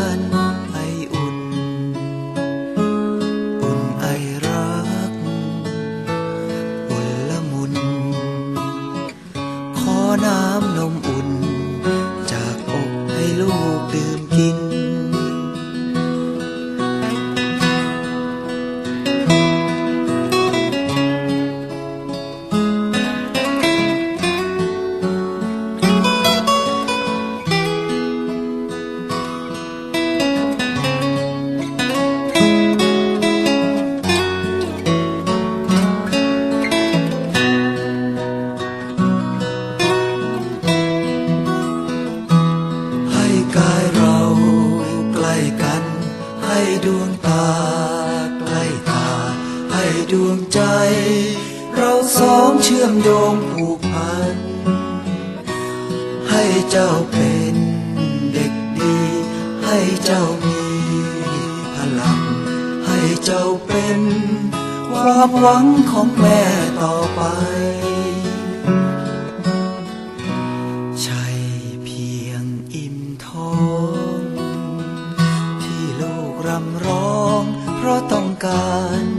ร ให้ดวงตาใกล้ตา ให้ดวงใจ เราสองเชื่อมโยงผูกพัน ให้เจ้าเป็นเด็กดี ให้เจ้ามีพลัง ให้เจ้าเป็นความหวังของแม่ต่อไปใช่เพียงอิ่มท้องำร้อง เพราะต้องการ